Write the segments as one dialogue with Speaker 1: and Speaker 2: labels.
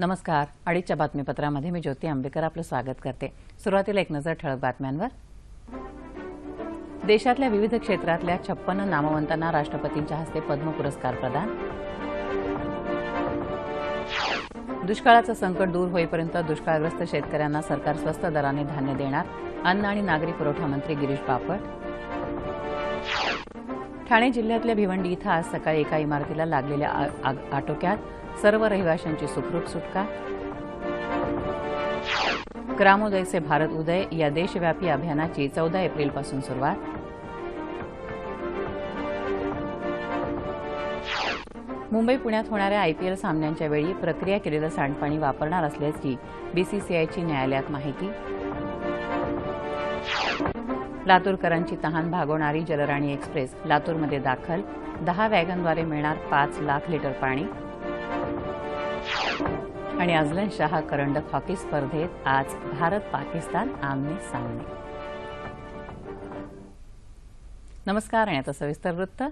Speaker 1: नमस्कार. अडीचच्या बातमीपत्रामध्ये मी ज्योती आंबेकर आपलं स्वागत करते. सुरुवातीला एक नजर ठळक बातम्यांवर. देशातल्या विविध क्षेत्रातल्या छप्पन्न नामवंतांना राष्ट्रपतींच्या हस्ते पद्म पुरस्कार प्रदान. दुष्काळाचं संकट दूर होईपर्यंत दुष्काळग्रस्त शेतकऱ्यांना सरकार स्वस्त दराने धान्य देणार. अन्न आणि नागरी पुरवठा मंत्री गिरीश बापट. ठाणे जिल्ह्यातल्या भिवंडी इथं आज सकाळी एका इमारतीला लागलेल्या आ- आटोक्यात सर्व रहिवाशांची सुखरूप सुटका. ग्रामोदयचे भारत उदय या देशव्यापी अभियानाची चौदा एप्रिलपासून सुरुवात. मुंबई पुण्यात होणाऱ्या आयपीएल सामन्यांच्या वेळी प्रक्रिया केलेलं सांडपाणी वापरणार असल्याची बीसीसीआयची न्यायालयात माहिती. लातूरकरांची तहान भागवणारी जलराणी एक्सप्रेस लातूरमध्ये दाखल. दहा वॅगनद्वारे मिळणार पाच लाख लिटर पाणी. आणि अजलन शाह करंडक हॉकी स्पर्धेत आज भारत पाकिस्तान आमने सामने. नमस्कार आणि आता सविस्तर वृत्त.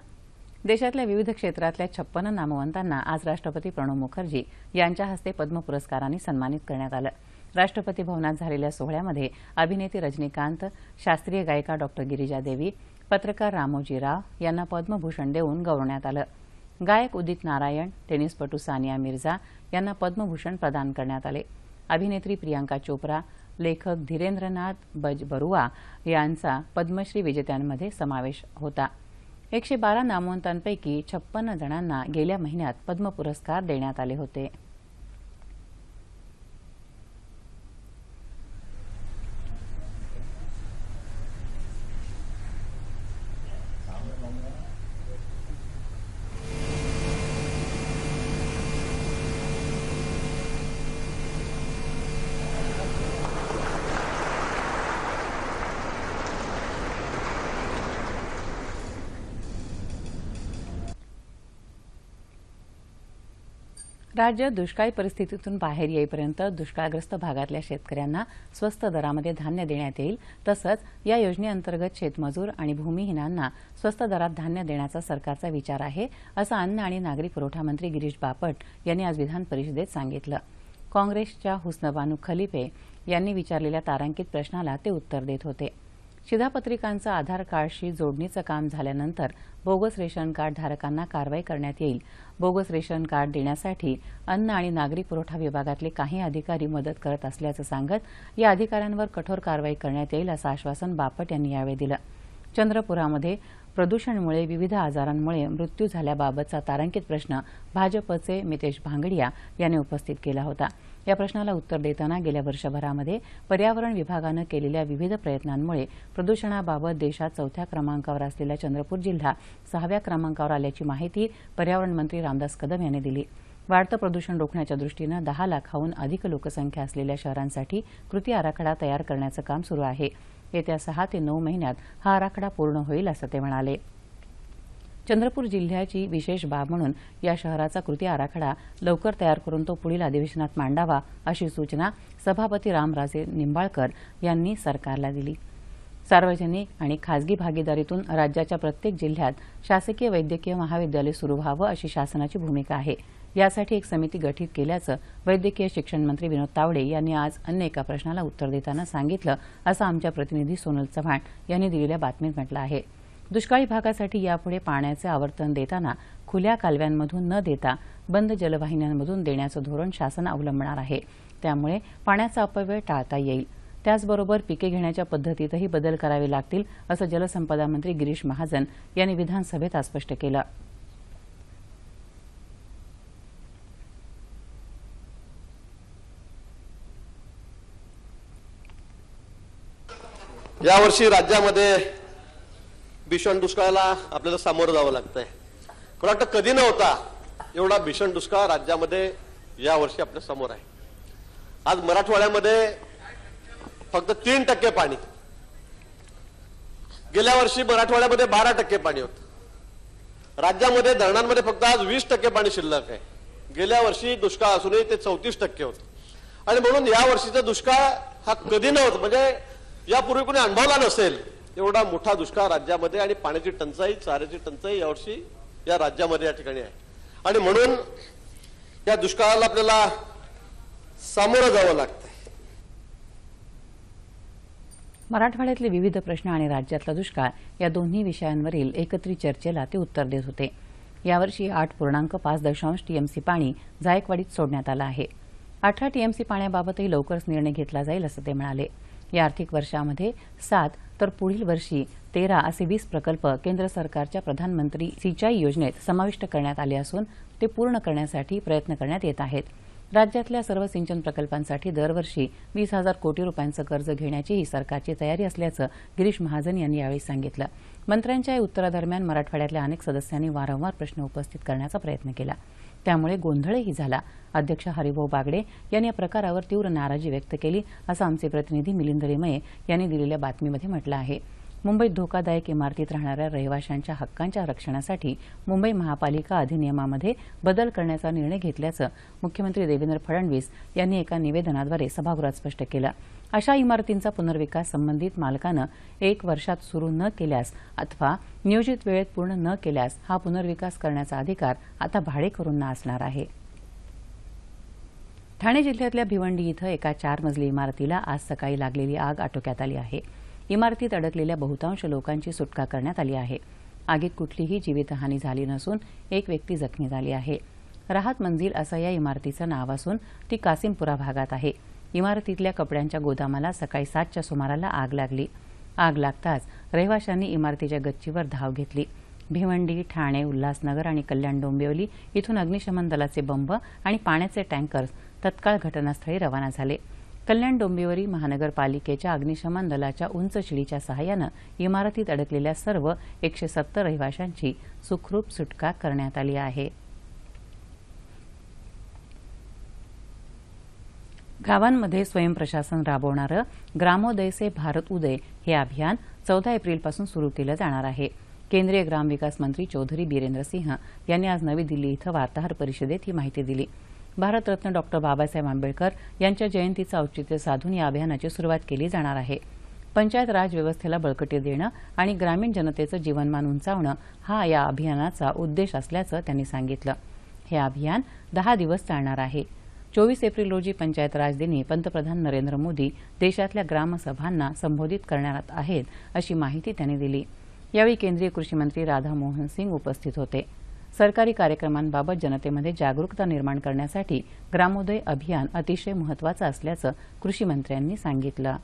Speaker 1: देशातल्या विविध क्षेत्रातल्या छप्पन्न नामवंतांना आज राष्ट्रपती प्रणव मुखर्जी यांच्या हस्ते पद्म पुरस्कारांनी सन्मानित करण्यात आलं. राष्ट्रपती भवनात झालेल्या सोहळ्यामध्ये अभिनेते रजनीकांत शास्त्रीय गायिका डॉक्टर गिरिजा देवी पत्रकार रामोजी राव यांना पद्मभूषण देऊन गौरवण्यात आलं. गायक उदित नारायण टेनिसपटू सानिया मिर्झा यांना पद्मभूषण प्रदान करण्यात आले. अभिनेत्री प्रियांका चोप्रा लेखक धीरेंद्रनाथ बज बरुआ यांचा पद्मश्री विजेत्यांमध्ये समावेश होता. एकशे बारा नामवंतांपैकी छप्पन्न जणांना गेल्या महिन्यात पद्म पुरस्कार देण्यात आले होते. राज्य दुष्काळी परिस्थितीतून बाहेर येईपर्यंत दुष्काळग्रस्त भागातल्या शेतकऱ्यांना स्वस्त दरामध्ये धान्य देण्यात येईल. तसंच या योजनेअंतर्गत शेतमजूर आणि भूमिहीनांना स्वस्त दरात धान्य देण्याचा सरकारचा विचार आहे असं अन्न आणि नागरी पुरवठा मंत्री गिरीश बापट यांनी आज विधान परिषदेत सांगितलं. काँग्रेसच्या हुस्नबानू खलिफे यांनी विचारलेल्या तारांकित प्रश्नाला ते उत्तर देत होते. शिधापत्रिकांचं आधार कार्डशी जोडणीचं काम झाल्यानंतर बोगस रेशन कार्ड धारकांना कारवाई करण्यात येईल. बोगस रेशन कार्ड देण्यासाठी अन्न आणि नागरी पुरवठा विभागातले काही अधिकारी मदत करत असल्याचं सांगत या अधिकाऱ्यांवर कठोर कारवाई करण्यात येईल असं आश्वासन बापट यांनी यावेळी दिलं. चंद्रपुरामध्ये प्रदूषणमुळे विविध आजारांमुळे मृत्यू झाल्याबाबतचा तारांकित प्रश्न भाजपचे मितेश भांगडिया यांनी उपस्थित केला होता. या प्रश्नाला उत्तर देताना गेल्या वर्षभरामध्ये पर्यावरण विभागानं केलेल्या विविध प्रयत्नांमुळे प्रदूषणाबाबत देशात चौथ्या क्रमांकावर असलेला चंद्रपूर जिल्हा सहाव्या क्रमांकावर आल्याची माहिती पर्यावरण मंत्री रामदास कदम यांनी दिली. वाढतं प्रदूषण रोखण्याच्या दृष्टीनं दहा लाखाहून अधिक लोकसंख्या असलेल्या शहरांसाठी कृती आराखडा तयार करण्याचं काम सुरू आहे. येत्या सहा ते नऊ महिन्यात हा आराखडा पूर्ण होईल असं ते म्हणाले. चंद्रपूर जिल्ह्याची विशेष बाब म्हणून या शहराचा कृती आराखडा लवकर तयार करून तो पुढील अधिवेशनात मांडावा अशी सूचना सभापती रामराजे निंबाळकर यांनी सरकारला दिली. सार्वजनिक आणि खासगी भागीदारीतून राज्याच्या प्रत्येक जिल्ह्यात शासकीय वैद्यकीय महाविद्यालय सुरू व्हावं अशी शासनाची भूमिका आहे. यासाठी एक समिती गठीत केल्याचं वैद्यकीय शिक्षण मंत्री विनोद तावडे यांनी आज अन्य एका प्रश्नाला उत्तर देताना सांगितलं असं आमच्या प्रतिनिधी सोनल चव्हाण यांनी दिलेल्या बातमीत म्हटलं आहे. दुष्काळी भागासाठी यापुढे पाण्याचे आवर्तन देताना खुल्या कालव्यांमधून न देता बंद जलवाहिन्यांमधून देण्याचं धोरण शासन अवलंबणार आहे. त्यामुळे पाण्याचा अपव्यय टाळता येईल. त्याचबरोबर पिके घेण्याच्या पद्धतीतही बदल करावे लागतील असं जलसंपदा मंत्री गिरीश महाजन यांनी विधानसभेत आज स्पष्ट केलं.
Speaker 2: यावर्षी राज्यामध्ये भीषण दुष्काळाला आपल्याला सामोरं जावं लागतंय. मला वाटतं कधी नव्हता एवढा भीषण दुष्काळ राज्यामध्ये यावर्षी आपल्यासमोर आहे. आज मराठवाड्यामध्ये फक्त तीन टक्के पाणी. गेल्या वर्षी मराठवाड्यामध्ये बारा टक्के पाणी होतं. राज्यामध्ये धरणांमध्ये फक्त आज वीस टक्के पाणी शिल्लक आहे. गेल्या वर्षी दुष्काळ असूनही ते चौतीस टक्के होतं. आणि म्हणून या वर्षीचा दुष्काळ हा कधी नव्हता म्हणजे यापूर्वी कोणी अनुभवला नसेल एवढा मोठा दुष्काळ राज्यामध्ये आणि पाण्याची टंचाई चाऱ्याची टंचाई यावर्षी या राज्यामध्ये या ठिकाणी आहे. आणि म्हणून या दुष्काळाला आपल्याला सामोरं जावं लागतं
Speaker 1: मराठवाड्यातले विविध प्रश्न आणि राज्यातला दुष्काळ या दोन्ही विषयांवरील एकत्रित चर्चेला ते उत्तर देत होते. यावर्षी आठ पूर्णांक पाच दशांश टीएमसी पाणी जायकवाडीत सोडण्यात आलं आहे. अठरा टीएमसी पाण्याबाबतही लवकरच निर्णय घेतला जाईल असं ते म्हणाले. या आर्थिक वर्षामध्ये सात तर पुढील वर्षी तेरा असे वीस प्रकल्प केंद्र सरकारच्या प्रधानमंत्री सिंचाई योजनेत समाविष्ट करण्यात आले असून ते पूर्ण करण्यासाठी प्रयत्न करण्यात येत आहेत. राज्यातल्या सर्व सिंचन प्रकल्पांसाठी दरवर्षी वीस हजार कोटी रुपयांचं कर्ज घेण्याचीही सरकारची तयारी असल्याचं गिरीश महाजन यांनी यावेळी सांगितलं. मंत्र्यांच्या या उत्तरादरम्यान मराठवाड्यातल्या अनेक सदस्यांनी वारंवार प्रश्न उपस्थित करण्याचा प्रयत्न केला. त्यामुळे गोंधळही झाला. अध्यक्ष हरिभाऊ बागडे यांनी या प्रकारावर तीव्र नाराजी व्यक्त केली असं आमचे प्रतिनिधी मिलिंद रेमये यांनी दिलेल्या बातमीमध्ये म्हटलं आहे. मुंबईत धोकादायक इमारतीत राहणाऱ्या रहिवाशांच्या हक्कांच्या रक्षणासाठी मुंबई महापालिका अधिनियमामध्ये बदल करण्याचा निर्णय घेतल्याचं मुख्यमंत्री देवेंद्र फडणवीस यांनी एका निवेदनाद्वारे सभागृहात स्पष्ट केलं. अशा इमारतींचा पुनर्विकास संबंधित मालकानं एक वर्षात सुरू न केल्यास अथवा नियोजित वेळेत पूर्ण न केल्यास हा पुनर्विकास करण्याचा अधिकार आता भाडेकरूंना असणार आहे. ठाणे जिल्ह्यातल्या भिवंडी इथं एका चार मजली इमारतीला आज सकाळी लागलेली आग आटोक्यात आली आहे. इमारतीत अडकलेल्या बहुतांश लोकांची सुटका करण्यात आली आहे. आगीत कुठलीही जीवितहानी झाली नसून एक व्यक्ती जखमी झाली आहे. राहत मंजिल असं या इमारतीचं नाव असून ती कासिमपुरा भागात आहे. इमारतीतल्या कपड्यांच्या गोदामाला सकाळी सातच्या सुमाराला आग लागली. आग लागताच रहिवाशांनी इमारतीच्या गच्चीवर धाव घेतली. भिवंडी ठाणे उल्हासनगर आणि कल्याण डोंबिवली इथून अग्निशमन दलाचे बंब आणि पाण्याचे टँकर्स तत्काळ घटनास्थळी रवाना झाले. कल्याण डोंबिवली महानगरपालिकेच्या अग्निशमन दलाच्या उंच शिडीच्या सहाय्यानं इमारतीत अडकलेल्या सर्व एकशे सत्तर रहिवाशांची सुखरूप सुटका करण्यात आली आहे. गावांमध्ये स्वयंप्रशासन राबवणारं ग्रामोदय से भारत उदय हे अभियान चौदा एप्रिलपासून सुरू केलं जाणार आहे. केंद्रीय ग्रामविकास मंत्री चौधरी बिरेंद्र सिंह यांनी आज नवी दिल्ली इथं वार्ताहर परिषदेत ही माहिती दिली. भारतरत्न डॉक्टर बाबासाहेब आंबेडकर यांच्या जयंतीचं औचित्य साधून या अभियानाची सुरुवात केली जाणार आहे. पंचायत राज व्यवस्थेला बळकटी देणं आणि ग्रामीण जनतेचं जीवनमान उंचावणं हा या अभियानाचा उद्देश असल्याचं त्यांनी सांगितलं. हे अभियान दहा दिवस चालणार आहे. चोवीस एप्रिल रोजी पंचायत राज दिनी पंतप्रधान नरेंद्र मोदी देशातल्या ग्रामसभांना संबोधित करणार आहेत अशी माहिती त्यांनी दिली. यावेळी केंद्रीय कृषी मंत्री राधामोहन सिंग उपस्थित होते. सरकारी कार्यक्रमांबाबत जनतेमध्ये जागरूकता निर्माण करण्यासाठी ग्रामोदय अभियान अतिशय महत्वाचं असल्याचं कृषी मंत्र्यांनी सांगितलं.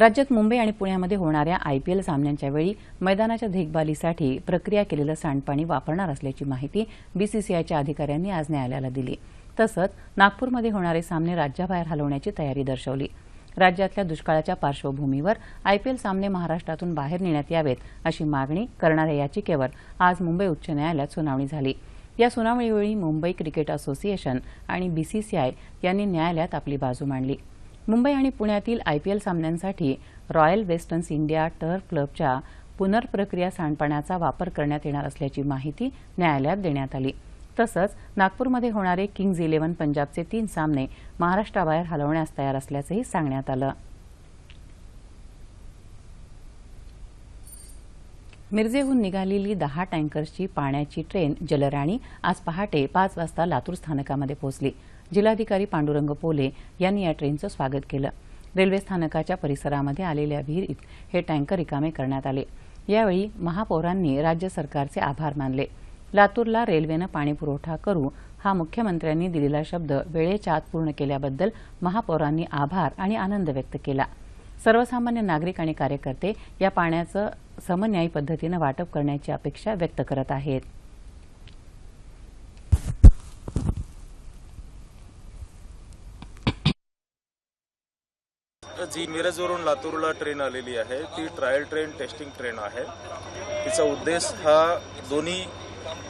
Speaker 1: राज्यात मुंबई आणि पुण्यामध्ये होणाऱ्या आयपीएल सामन्यांच्या वेळी मैदानाच्या देखभालीसाठी प्रक्रिया केलेलं सांडपाणी वापरणार असल्याची माहिती बीसीसीआयच्या अधिकाऱ्यांनी आज न्यायालयाला दिली. तसंच नागपूरमध्ये होणारे सामने राज्याबाहेर हलवण्याची तयारी दर्शवली. राज्यातल्या दुष्काळाच्या पार्श्वभूमीवर आयपीएल सामने महाराष्ट्रातून बाहेर नेण्यात यावेत अशी मागणी करणाऱ्या याचिकेवर आज मुंबई उच्च न्यायालयात सुनावणी झाली. या सुनावणीवेळी मुंबई क्रिकेट असोसिएशन आणि बीसीसीआय यांनी न्यायालयात आपली बाजू मांडली. मुंबई आणि पुण्यातील आयपीएल सामन्यांसाठी रॉयल वेस्टर्न्स इंडिया टर्फ क्लबच्या पुनर्प्रक्रिया सांडपाण्याचा वापर करण्यात येणार असल्याची माहिती न्यायालयात देण्यात आली. तसंच नागपूरमध्ये होणारे किंग्ज इलेव्हन पंजाबचे तीन सामने महाराष्ट्राबाहेर हलवण्यास तयार असल्याचंही सांगण्यात आलं. मिरजेहून निघालेली दहा टँकर्सची पाण्याची ट्रेन जलराणी आज पहाटे पाच वाजता लातूर स्थानकामध्ये पोहोचली. जिल्हाधिकारी पांडुरंग पोले यांनी या ट्रेनचं स्वागत केलं. रेल्वे स्थानकाच्या परिसरामध्ये आलेल्या विहिरीत हे टँकर रिकामे करण्यात आले. यावेळी महापौरांनी राज्य सरकारचे आभार मानले. लातूरला रेल्वेनं पाणीपुरवठा करू हा मुख्यमंत्र्यांनी दिलेला शब्द वेळेच्या आत पूर्ण केल्याबद्दल महापौरांनी आभार आणि आनंद व्यक्त केला. सर्वसामान्य नागरिक आणि कार्यकर्ते या पाण्याचं समन्यायी पद्धतीनं वाटप करण्याची अपेक्षा व्यक्त करत आहेत.
Speaker 3: जी मिरजवरून लातूरला ट्रेन आलेली आहे ती ट्रायल ट्रेन टेस्टिंग ट्रेन आहे. तिचा उद्देश हा दोन्ही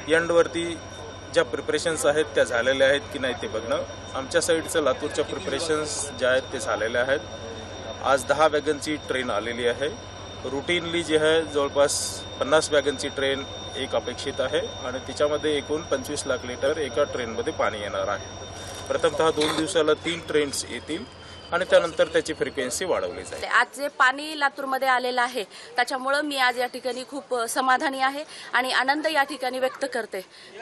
Speaker 3: एंडवरती ज्या प्रिपरेशन्स आहेत त्या झालेल्या आहेत की नाही ते बघणं. आमच्या साईडचं लातूरच्या प्रिपरेशन्स ज्या आहेत ते झालेल्या आहेत. आज दहा वॅगनची ट्रेन आलेली आहे. रुटीनली जी आहे जवळपास पन्नास वॅगनची ट्रेन एक अपेक्षित आहे आणि तिच्यामध्ये एकूण पंचवीस लाख लिटर एका ट्रेनमध्ये पाणी येणार आहे. प्रथमतः दोन दिवसाला तीन ट्रेन्स येतील. आणि त्यानंतर त्याची फ्रिक्वेन्सी वाढवली जाईल.
Speaker 4: आज जे पाणी लातूरमध्ये आलेलं आहे त्याच्यामुळं मी आज या ठिकाणी खूप समाधानी आहे आणि आनंद या ठिकाणी व्यक्त करते.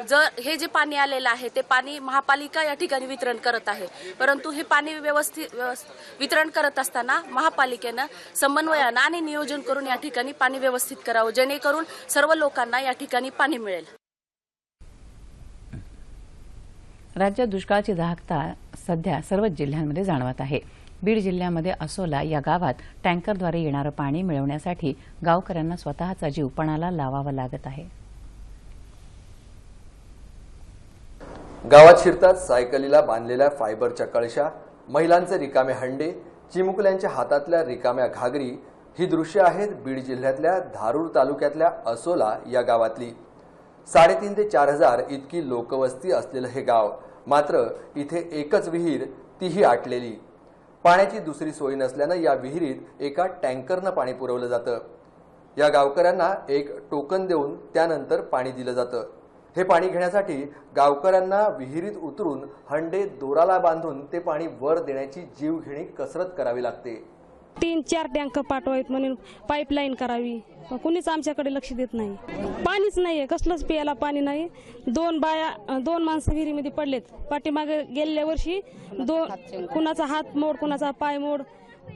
Speaker 4: जर हे जे पाणी आलेलं आहे ते पाणी महापालिका या ठिकाणी वितरण करत आहे. परंतु हे पाणी व्यवस्थित व्यवस- वितरण करत असताना महापालिकेनं समन्वयानं आणि नियोजन करून या ठिकाणी पाणी व्यवस्थित करावं जेणेकरून सर्व लोकांना या ठिकाणी पाणी मिळेल.
Speaker 1: राज्यात दुष्काळाची दाहकता सध्या सर्वच जिल्ह्यांमध्ये जाणवत आहे. बीड जिल्ह्यामध्ये असोला या गावात टँकरद्वारे येणारं पाणी मिळवण्यासाठी गावकऱ्यांना स्वतःचा जीव पणाला लावावा लागत आहे.
Speaker 5: गावात शिरतात सायकलीला बांधलेल्या फायबरच्या कळशा महिलांचे रिकामे हंडे चिमुकल्यांच्या हातातल्या रिकाम्या घागरी ही दृश्य आहेत बीड जिल्ह्यातल्या धारूर तालुक्यातल्या असोला या गावातली. साडेतीन ते चार हजार इतकी लोकवस्ती असलेलं हे गाव मात्र इथे एकच विहीर तीही आटलेली. पाण्याची दुसरी सोय नसल्यानं या विहिरीत एका टँकरनं पाणी पुरवलं जातं. या गावकऱ्यांना एक टोकन देऊन त्यानंतर पाणी दिलं जातं. हे पाणी घेण्यासाठी गावकऱ्यांना विहिरीत उतरून हंडे दोराला बांधून ते पाणी वर देण्याची जीवघेणी कसरत करावी लागते.
Speaker 6: तीन चार टँकर पाठवावेत म्हणून पाईपलाईन करावी. कुणीच आमच्याकडे लक्ष देत नाही. पाणीच नाहीये. कसलंच प्यायला पाणी नाही. दोन बाया दोन माणसं विहिरीमध्ये पडलेत. पाठीमागे गेल्या वर्षी दोन कुणाचा हात मोड कुणाचा पाय मोड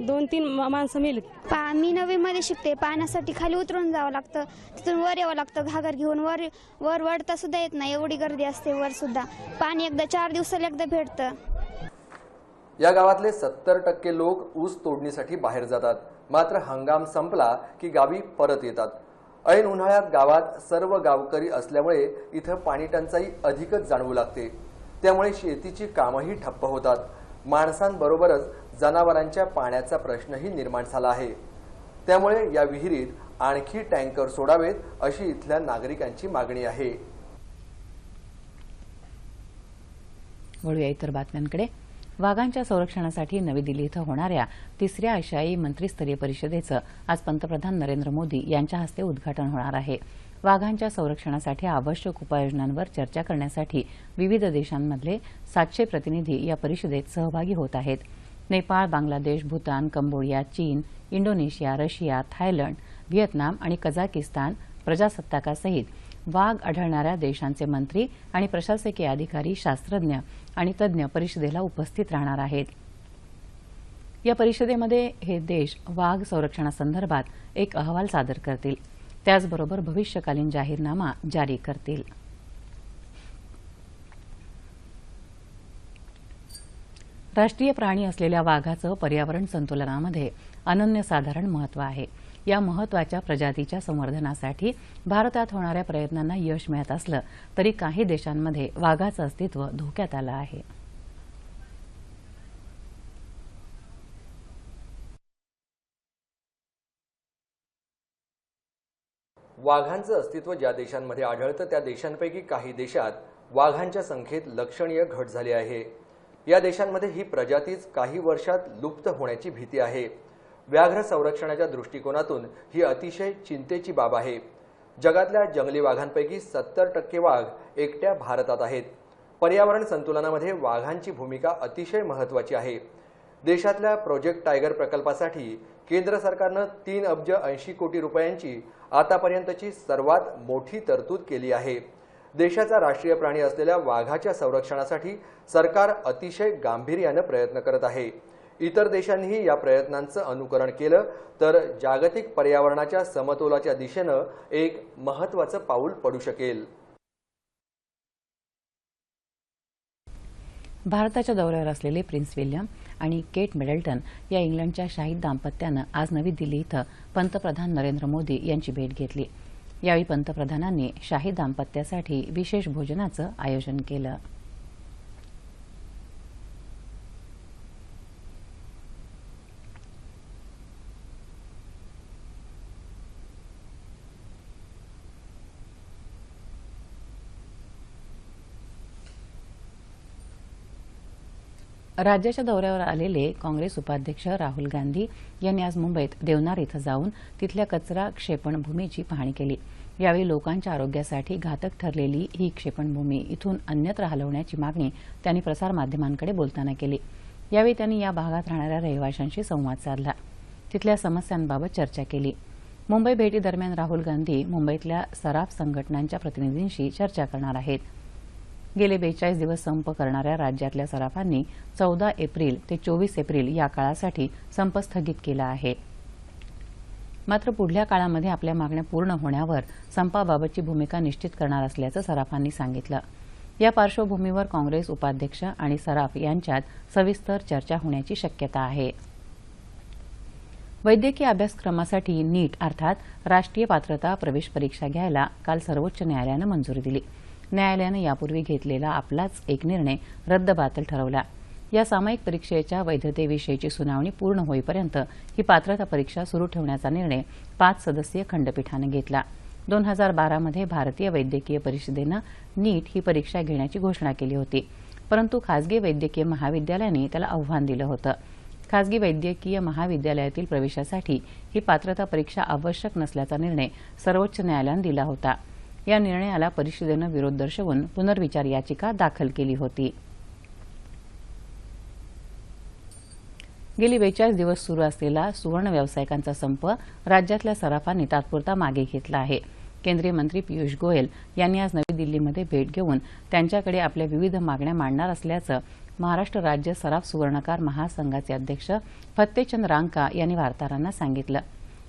Speaker 6: दोन तीन माणसं मिळत
Speaker 7: पा मी नवीमध्ये शिकते. पाण्यासाठी खाली उतरून जावं लागतं. तिथून वर यावं लागतं. घागर घेऊन वर वर वडता सुद्धा येत नाही. एवढी गर्दी असते वर सुद्धा पाणी एकदा चार दिवसाला एकदा भेटतं.
Speaker 5: या गावातले सत्तर टक्के लोक ऊस तोडणीसाठी बाहेर जातात. मात्र हंगाम संपला की गावी परत येतात. ऐन उन्हाळ्यात गावात सर्व गावकरी असल्यामुळे इथं पाणी टंचाई अधिकच जाणवू लागते. त्यामुळे शेतीची कामही ठप्प होतात. माणसांबरोबरच जनावरांच्या पाण्याचा प्रश्नही निर्माण झाला आहे. त्यामुळे या विहिरीत आणखी टँकर सोडावेत अशी इथल्या नागरिकांची मागणी आहे.
Speaker 1: वळूया इतर बातम्यांकडे. वाघांच्या संरक्षणासाठी नवी दिल्ली इथं होणाऱ्या तिसऱ्या आशियाई मंत्रीस्तरीय परिषदेचं आज पंतप्रधान नरेंद्र मोदी यांच्या हस्ते उद्घाटन होणार आहे. वाघांच्या संरक्षणासाठी आवश्यक उपाययोजनांवर चर्चा करण्यासाठी विविध देशांमधले सातशे प्रतिनिधी या परिषदेत सहभागी होत आहेत. नेपाळ बांगलादेश भूतान कंबोडिया चीन इंडोनेशिया रशिया थायलंड व्हिएतनाम आणि कझाकिस्तान प्रजासत्ताकासहित वाघ आढळणाऱ्या देशांचे मंत्री आणि प्रशासकीय अधिकारी शास्त्रज्ञ आणि तज्ज्ञ परिषदेला उपस्थित राहणार आहेत. या परिषदेमध्ये हे देश वाघ संरक्षणासंदर्भात एक अहवाल सादर करतील. त्याचबरोबर भविष्यकालीन जाहीरनामा जारी करतील. राष्ट्रीय प्राणी असलेल्या वाघाचं पर्यावरण संतुलनामध्ये अनन्यसाधारण महत्त्व आहे. या महत्त्वाच्या प्रजातीच्या संवर्धनासाठी भारतात होणाऱ्या प्रयत्नांना यश मिळत असलं तरी काही देशांमध्ये वाघाचं अस्तित्व धोक्यात आलं आहे.
Speaker 5: वाघांचं अस्तित्व ज्या देशांमध्ये आढळतं त्या देशांपैकी काही देशात वाघांच्या संख्येत लक्षणीय घट झाली आहे. या देशांमध्ये ही प्रजातीच काही वर्षात लुप्त होण्याची भीती आहे. व्याघ्र संरक्षणाच्या दृष्टिकोनातून ही अतिशय चिंतेची बाब आहे. जगातल्या जंगली वाघांपैकी सत्तर टक्के वाघ एकट्या भारतात आहेत. पर्यावरण संतुलनामध्ये वाघांची भूमिका अतिशय महत्वाची आहे. देशातल्या प्रोजेक्ट टायगर प्रकल्पासाठी केंद्र सरकारनं तीन अब्ज ऐंशी कोटी रुपयांची आतापर्यंतची सर्वात मोठी तरतूद केली आहे. देशाचा राष्ट्रीय प्राणी असलेल्या वाघाच्या संरक्षणासाठी सरकार अतिशय गांभीर्यानं प्रयत्न करत आहे. इतर देशांनीही या प्रयत्नांचं अनुकरण केलं. तर जागतिक पर्यावरणाच्या समतोलाच्या दिशेनं एक महत्वाचं पाऊल पडू शकेल.
Speaker 1: भारताच्या दौऱ्यावर असलेले प्रिन्स विल्यम आणि केट मिडल्टन या इंग्लंडच्या शाहीद दाम्पत्यानं आज नवी दिल्ली इथं पंतप्रधान नरेंद्र मोदी यांची भेट घेतली. यावेळी पंतप्रधानांनी शाहीद दाम्पत्यासाठी विशेष भोजनाचं आयोजन केलं. राज्याच्या दौऱ्यावर आलेले काँग्रेस उपाध्यक्ष राहुल गांधी यांनी आज मुंबईत देवनार इथं जाऊन तिथल्या कचरा क्षेपणभूमीची पाहणी केली. यावेळी लोकांच्या आरोग्यासाठी घातक ठरलेली ही क्षेपणभूमी इथून अन्यत्र हलवण्याची मागणी त्यांनी प्रसारमाध्यमांकडे बोलताना केली. यावेळी त्यांनी या भागात राहणाऱ्या रहिवाशांशी संवाद साधला. तिथल्या समस्यांबाबत चर्चा केली. मुंबई भेटीदरम्यान राहुल गांधी मुंबईतल्या सराफ संघटनांच्या प्रतिनिधींशी चर्चा करणार आहेत. गेले बेचाळीस दिवस संप करणाऱ्या राज्यातल्या सराफांनी चौदा एप्रिल ते चोवीस एप्रिल या काळासाठी संप स्थगित केला आहे. मात्र पुढल्या काळामध्ये आपल्या मागण्या पूर्ण होण्यावर संपाबाबतची भूमिका निश्चित करणार असल्याचं सराफांनी सांगितलं. या पार्श्वभूमीवर काँग्रेस उपाध्यक्ष आणि सराफ यांच्यात सविस्तर चर्चा होण्याची शक्यता आहे. वैद्यकीय अभ्यासक्रमासाठी नीट अर्थात राष्ट्रीय पात्रता प्रवेश परीक्षा घ्यायला काल सर्वोच्च न्यायालयानं मंजुरी दिली. न्यायालयानं यापूर्वी घेतलेला आपलाच एक निर्णय रद्दबातल ठरवला. या सामायिक परीक्षेच्या वैधतेविषयीची सुनावणी पूर्ण होईपर्यंत ही पात्रता परीक्षा सुरू ठेवण्याचा निर्णय पाच सदस्यीय खंडपीठानं घेतला. दोन हजार बारामध्ये भारतीय वैद्यकीय परिषदेनं नीट ही परीक्षा घेण्याची घोषणा केली होती. परंतु खासगी वैद्यकीय महाविद्यालयाने त्याला आव्हान दिलं होतं. खासगी वैद्यकीय महाविद्यालयातील प्रवेशासाठी ही पात्रता परीक्षा आवश्यक नसल्याचा निर्णय सर्वोच्च न्यायालयानं दिला होता. या निर्णयाला परिषदेनं विरोध दर्शवून पुनर्विचार याचिका दाखल केली होती. गेली बेचाळीस दिवस सुरू असलेला सुवर्ण व्यावसायिकांचा संप राज्यातल्या सराफांनी तात्पुरता मागे घेतला आहे. केंद्रीय मंत्री पियुष गोयल यांनी आज नवी दिल्लीमध्ये भेट घेऊन त्यांच्याकडे आपल्या विविध मागण्या मांडणार असल्याचं महाराष्ट्र राज्य सराफ सुवर्णकार महासंघाचे अध्यक्ष फत्तेचंद रांका यांनी वार्ताहरांना सांगितलं.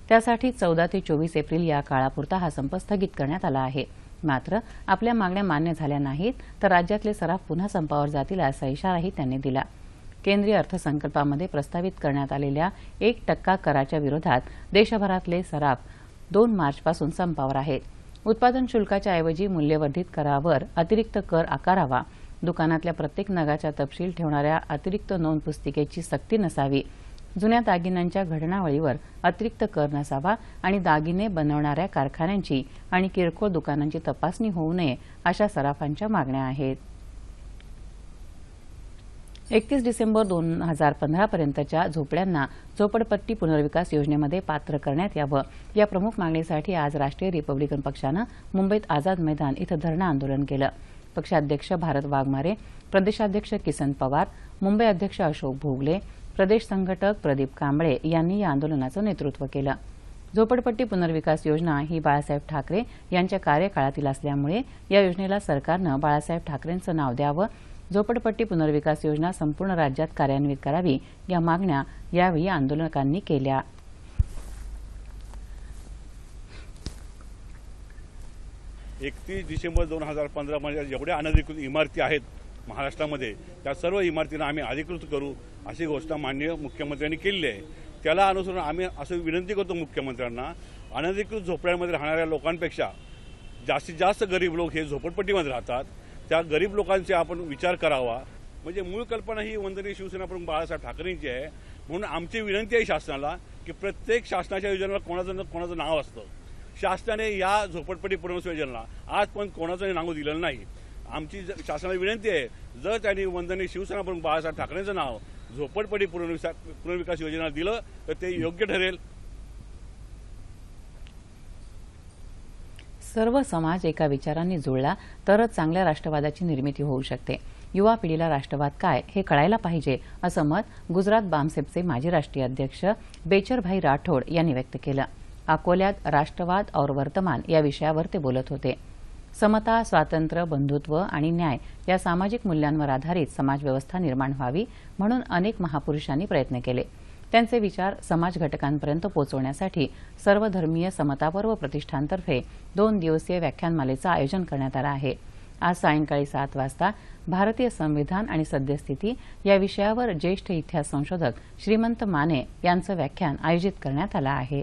Speaker 1: त्यासाठी चौदा ते चोवीस एप्रिल या काळापुरता हा संप स्थगित करण्यात आला आहे. मात्र आपल्या मागण्या मान्य झाल्या नाहीत तर राज्यातले सराफ पुन्हा संपावर जातील असा इशाराही त्यांनी दिला. केंद्रीय अर्थसंकल्पामध्ये प्रस्तावित करण्यात आलेल्या एक टक्का कराच्या विरोधात देशभरातले सराफ दोन मार्चपासून संपावर आहेत. उत्पादन शुल्काच्या ऐवजी मूल्यवर्धित करावर अतिरिक्त कर आकारावा. दुकानातल्या प्रत्येक नगाच्या तपशील ठेवणाऱ्या अतिरिक्त नोंद पुस्तिकेची सक्ती नसावी. जुन्या दागिन्यांच्या घडणावळीवर अतिरिक्त कर नसावा आणि दागिने बनवणाऱ्या कारखान्यांची आणि किरकोळ दुकानांची तपासणी होऊ नये अशा सराफांच्या मागण्या आहेत. एकतीस डिसेंबर दोन हजार पंधरापर्यंतच्या झोपड्यांना झोपडपट्टी पुनर्विकास योजनेमध्ये पात्र करण्यात यावं. या प्रमुख मागणीसाठी आज राष्ट्रीय रिपब्लिकन पक्षानं मुंबईत आझाद मैदान इथं धरणं आंदोलन केलं. पक्षाध्यक्ष भारत वाघमारे प्रदेशाध्यक्ष किसन पवार मुंबई अध्यक्ष अशोक भोगले प्रदेश संघटक प्रदीप कांबळे यांनी या आंदोलनाचं नेतृत्व केलं. झोपडपट्टी पुनर्विकास योजना ही बाळासाहेब ठाकरे यांच्या कार्यकाळातील असल्यामुळे या योजनेला सरकारनं बाळासाहेब ठाकरेंचं नाव द्यावं झोपडपट्टी पुनर्विकास योजना संपूर्ण राज्यात कार्यान्वित करावी या मागण्या यावेळी आंदोलकांनी केल्या.
Speaker 8: एकतीस डिसेंबर दोन हजार पंधरामध्ये म्हणजे जेवढ्या अनधिकृत इमारती आहेत महाराष्ट्रामध्ये त्या सर्व इमारतींना आम्ही अधिकृत करू अशी घोषणा माननीय मुख्यमंत्र्यांनी केलेली आहे. त्याला अनुसरून आम्ही असं विनंती करतो मुख्यमंत्र्यांना अनधिकृत झोपड्यांमध्ये राहणाऱ्या लोकांपेक्षा जास्तीत जास्त गरीब लोक हे झोपडपट्टीमध्ये राहतात. त्या गरीब लोकांचे आपण विचार करावा. म्हणजे मूळ कल्पना ही वंदनीय शिवसेना प्रमुख बाळासाहेब ठाकरेंची आहे. म्हणून आमची विनंती आहे शासनाला की प्रत्येक शासनाच्या योजनेला कोणाचं ना कोणाचं नाव असतं. शासनाने या झोपडपट्टी पुनर्वस योजनेला आज पण कोणाचं नाव दिलेलं नाही. आमची ज- शासनाला विनंती आहे. जर त्यांनी वंदनीय शिवसेना प्रमुख बाळासाहेब ठाकरेंचं नाव झोपडपट्टी पुनर्विकास पुनर्विकास योजनेला दिलं तर ते योग्य ठरेल.
Speaker 1: सर्व समाज एका विचारांनी जुळला तरच चांगल्या राष्ट्रवादाची निर्मिती होऊ शकते. युवा पिढीला राष्ट्रवाद काय हे कळायला पाहिजे असं मत गुजरात बामसेपचे माजी राष्ट्रीय अध्यक्ष बेचरभाई राठोड यांनी व्यक्त केलं. अकोल्यात राष्ट्रवाद और वर्तमान या विषयावर ते बोलत होते. समता स्वातंत्र्य बंधुत्व आणि न्याय या सामाजिक मूल्यांवर आधारित समाजव्यवस्था निर्माण व्हावी म्हणून अनेक महापुरुषांनी प्रयत्न केले. त्यांचे विचार समाज घटकांपर्यंत पोहोचवण्यासाठी सर्वधर्मीय समतापर्व प्रतिष्ठानतर्फे दोन दिवसीय व्याख्यानमालेचं आयोजन करण्यात आलं आहे. आज सायंकाळी सात वाजता भारतीय संविधान आणि सद्यस्थिती या विषयावर ज्येष्ठ इतिहास संशोधक श्रीमंत माने यांचं व्याख्यान आयोजित करण्यात आलं आहे.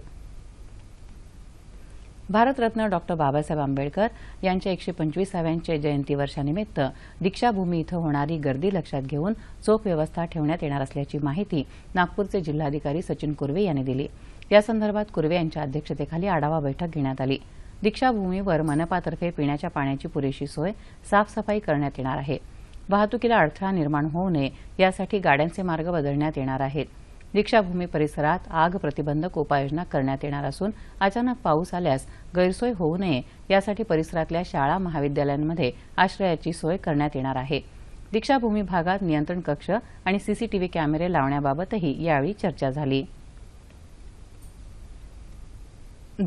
Speaker 1: भारतरत्न डॉक्टर बाबासाहेब आंबेडकर यांच्या एकशे पंचवीसाव्यांच्या जयंती वर्षानिमित्त दीक्षाभूमी इथं होणारी गर्दी लक्षात घेऊन चोख व्यवस्था ठेवण्यात येणार असल्याची माहिती नागपूरचे जिल्हाधिकारी सचिन कुर्वे यांनी दिली. यासंदर्भात कुर्वे यांच्या अध्यक्षतेखाली आढावा बैठक घेण्यात आली. दीक्षाभूमीवर मनपातर्फे पिण्याच्या पाण्याची पुरेशी सोय साफसफाई करण्यात येणार आहे. वाहतुकीला अडथळा निर्माण होऊ नये यासाठी गाड्यांचे मार्ग बदलण्यात येणार आहेत. दीक्षाभूमी परिसरात आग प्रतिबंधक उपाययोजना करण्यात येणार असून अचानक पाऊस आल्यास गैरसोय होऊ नये यासाठी परिसरातल्या शाळा महाविद्यालयांमध्ये आश्रयाची सोय करण्यात येणार आहे. दीक्षाभूमी भागात नियंत्रण कक्ष आणि सीसीटीव्ही कॅमेरे लावण्याबाबतही यावेळी चर्चा झाली.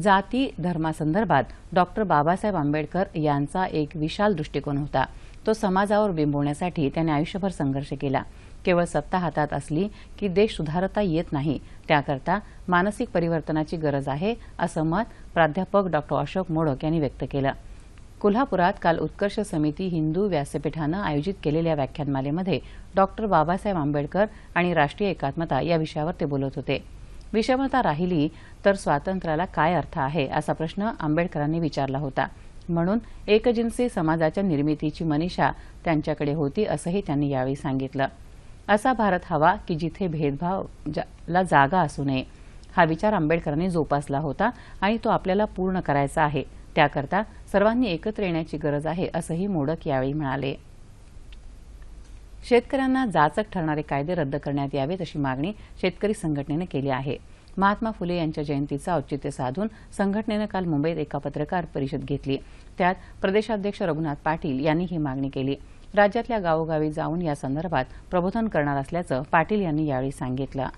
Speaker 1: जाती धर्मासंदर्भात डॉक्टर बाबासाहेब आंबेडकर यांचा एक विशाल दृष्टिकोन होता. तो समाजावर बिंबवण्यासाठी त्याने आयुष्यभर संघर्ष केला. केवळ सत्ता हातात असली की देश सुधारता येत नाही. त्याकरता मानसिक परिवर्तनाची गरज आहे असं मत प्राध्यापक डॉक्टर अशोक मोडक यांनी व्यक्त केलं. कोल्हापुरात काल उत्कर्ष समिती हिंदू व्यासपीठानं आयोजित केलेल्या व्याख्यानमालेमध्ये डॉक्टर बाबासाहेब आंबेडकर आणि राष्ट्रीय एकात्मता या विषयावर ते बोलत होते. विषमता राहिली तर स्वातंत्र्याला काय अर्थ आहे असा प्रश्न आंबेडकरांनी विचारला होता. म्हणून एकजिन्सी समाजाच्या निर्मितीची मनीषा त्यांच्याकडे होती असंही त्यांनी यावेळी सांगितलं. असा भारत हवा की जिथे भेदभावला जागा असू नये. हा विचार आंबेडकरांनी जोपासला होता आणि तो आपल्याला पूर्ण करायचा आहे. त्याकरता सर्वांनी एकत्र येण्याची गरज आहे असंही मोडक यावेळी म्हणाले. शेतकऱ्यांना जाचक ठरणारे कायदे रद्द करण्यात यावेत अशी मागणी शेतकरी संघटनेनं केली आहे. महात्मा फुले यांच्या जयंतीचं औचित्य साधून संघटनेनं काल मुंबईत एका पत्रकार परिषद घेतली. त्यात प्रदेशाध्यक्ष रघुनाथ पाटील यांनी ही मागणी केली. राज्यातल्या गावोगावी जाऊन या संदर्भात प्रबोधन करणार असल्याचं पाटील यांनी यावेळी सांगितलं.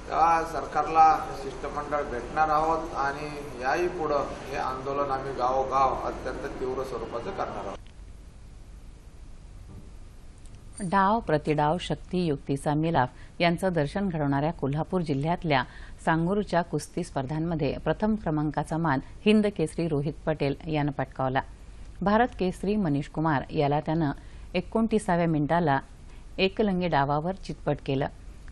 Speaker 9: तेव्हा सरकारला शिष्टमंडळ भेटणार आहोत आणि याही पुढं हे आंदोलन आम्ही गावोगाव अत्यंत तीव्र स्वरूपाचं करणार आहोत.
Speaker 1: डाव प्रतिडाव शक्ती युक्तीचा मिलाफ यांचं दर्शन घडवणाऱ्या कोल्हापूर जिल्ह्यातल्या सांगूरच्या कुस्ती स्पर्धांमध्ये प्रथम क्रमांकाचा मान हिंद केसरी रोहित पटेल यानं पटकावला. भारत केसरी मनीष कुमार याला त्यानं एकोणतीसाव्या मिनिटाला एकलंगी डावावर चितपट केलं.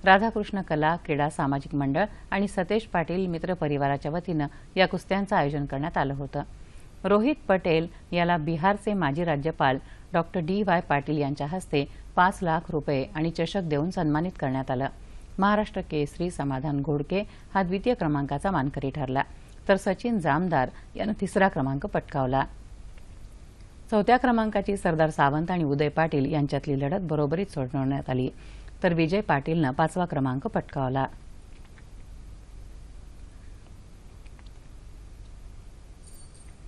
Speaker 1: राधाकृष्ण कला क्रीडा सामाजिक मंडळ आणि सतेश पाटील मित्र परिवाराच्या वतीनं या कुस्त्यांचं आयोजन करण्यात आलं होतं. रोहित पटेल याला बिहारचे माजी राज्यपाल डॉक्टर डी वाय पाटील यांच्या हस्ते पाच लाख रुपये आणि चषक देऊन सन्मानित करण्यात आलं. महाराष्ट्र केसरी समाधान घोडके हा द्वितीय क्रमांकाचा मानकरी ठरला. तर सचिन जामदार यानं तिसरा क्रमांक पटकावला. चौथ्या क्रमांकाची सरदार सावंत आणि उदय पाटील यांच्यातली लढत बरोबरीत सोडवण्यात आली. तर विजय पाटीलनं पाचवा क्रमांक पटकावला.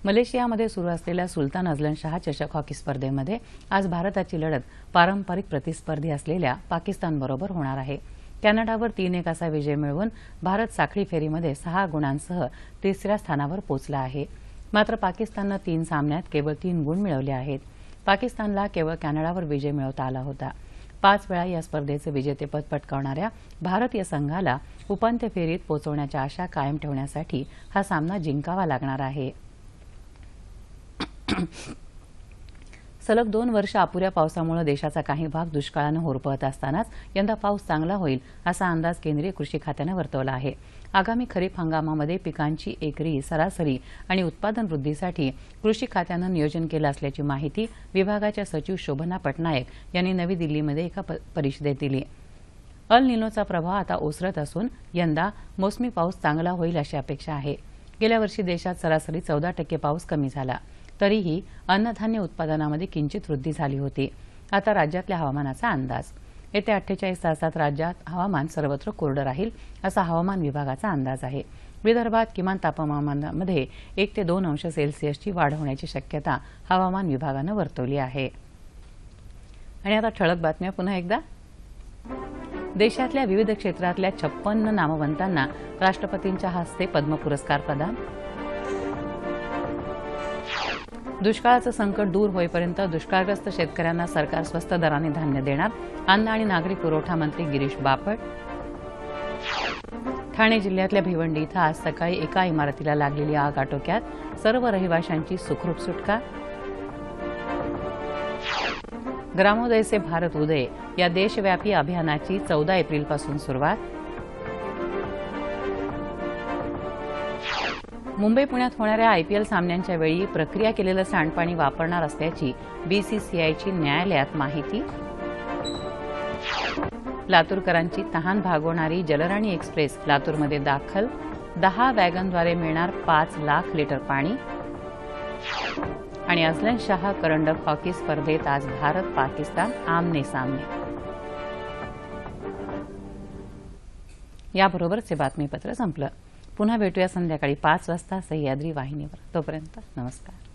Speaker 1: मलेशियामध्ये सुरू असलेल्या सुलतान अझलन शाह चषक हॉकी स्पर्धेमध्ये आज भारताची लढत पारंपरिक प्रतिस्पर्धी असलेल्या पाकिस्तानबरोबर होणार आहे. कॅनडावर तीन एक असा विजय मिळवून भारत साखळी फेरीमध्ये सहा गुणांसह तिसऱ्या स्थानावर पोचला आहे. मात्र पाकिस्ताननं तीन सामन्यात केवळ तीन गुण मिळवले आहेत. पाकिस्तानला केवळ कॅनडावर विजय मिळवता आला होता. पाच वेळा या स्पर्धेचं विजेतेपद पटकावणाऱ्या भारतीय संघाला उपांत्य फेरीत पोचवण्याच्या आशा कायम ठेवण्यासाठी हा सामना जिंकावा लागणार आहे. सलग दोन वर्ष अपुऱ्या पावसामुळे देशाचा काही भाग दुष्काळानं होरपळत असतानाच यंदा पाऊस चांगला होईल असा अंदाज केंद्रीय कृषी खात्यानं वर्तवला आहे. आगामी खरीप हंगामामध्ये पिकांची एकरी सरासरी आणि उत्पादन वृद्धीसाठी कृषी खात्यानं नियोजन केलं असल्याची माहिती विभागाच्या सचिव शोभना पटनायक यांनी नवी दिल्लीमध्ये एका प- परिषदेत दिली. अल निनोचा प्रभाव आता ओसरत असून यंदा मोसमी पाऊस चांगला होईल अशी अपेक्षा आहे. गेल्या वर्षी देशात सरासरी चौदा टक्के पाऊस कमी झाला. तरीही अन्नधान्य उत्पादनामध्ये किंचित वृद्धी झाली होती. आता राज्यातल्या हवामानाचा अंदाज. येत्या अठ्ठेचाळीस तासात राज्यात हवामान सर्वत्र कोरडं राहील असा हवामान विभागाचा अंदाज आहे. विदर्भात किमान तापमानामध्ये एक ते दोन अंश सेल्सिअसची वाढ होण्याची शक्यता हवामान विभागानं वर्तवली आहे. आणि आता ठळक बातम्या पुन्हा एकदा. देशातल्या विविध क्षेत्रातल्या छप्पन्न नामवंतांना राष्ट्रपतींच्या हस्ते पद्म पुरस्कार प्रदान. दुष्काळाचं संकट दूर होईपर्यंत दुष्काळग्रस्त शेतकऱ्यांना सरकार स्वस्त दराने धान्य देणार. अन्न आणि नागरी पुरवठा मंत्री गिरीश बापट. ठाणे जिल्ह्यातल्या भिवंडी इथं आज सकाळी एका इमारतीला लागलेली आग आटोक्यात सर्व रहिवाशांची सुखरूप सुटका. ग्रामोदय से भारत उदय या देशव्यापी अभियानाची चौदा एप्रिलपासून सुरुवात. मुंबई पुण्यात होणाऱ्या आयपीएल सामन्यांच्या वेळी प्रक्रिया केलेलं सांडपाणी वापरणार असल्याची बीसीसीआयची न्यायालयात माहिती. लातूरकरांची तहान भागवणारी जलराणी एक्सप्रेस लातूरमध्ये दाखल. दहा वॅगनद्वारे मिळणार पाच लाख लिटर पाणी. आणि अझलन शाह करंडक हॉकी स्पर्धेत आज भारत पाकिस्तान आमने सामने. याबरोबरच हे बातमीपत्र संपलं. पुन्हा भेटूया संध्याकाळी पाच वाजता सह्याद्री वाहिनीवर. तोपर्यंत नमस्कार.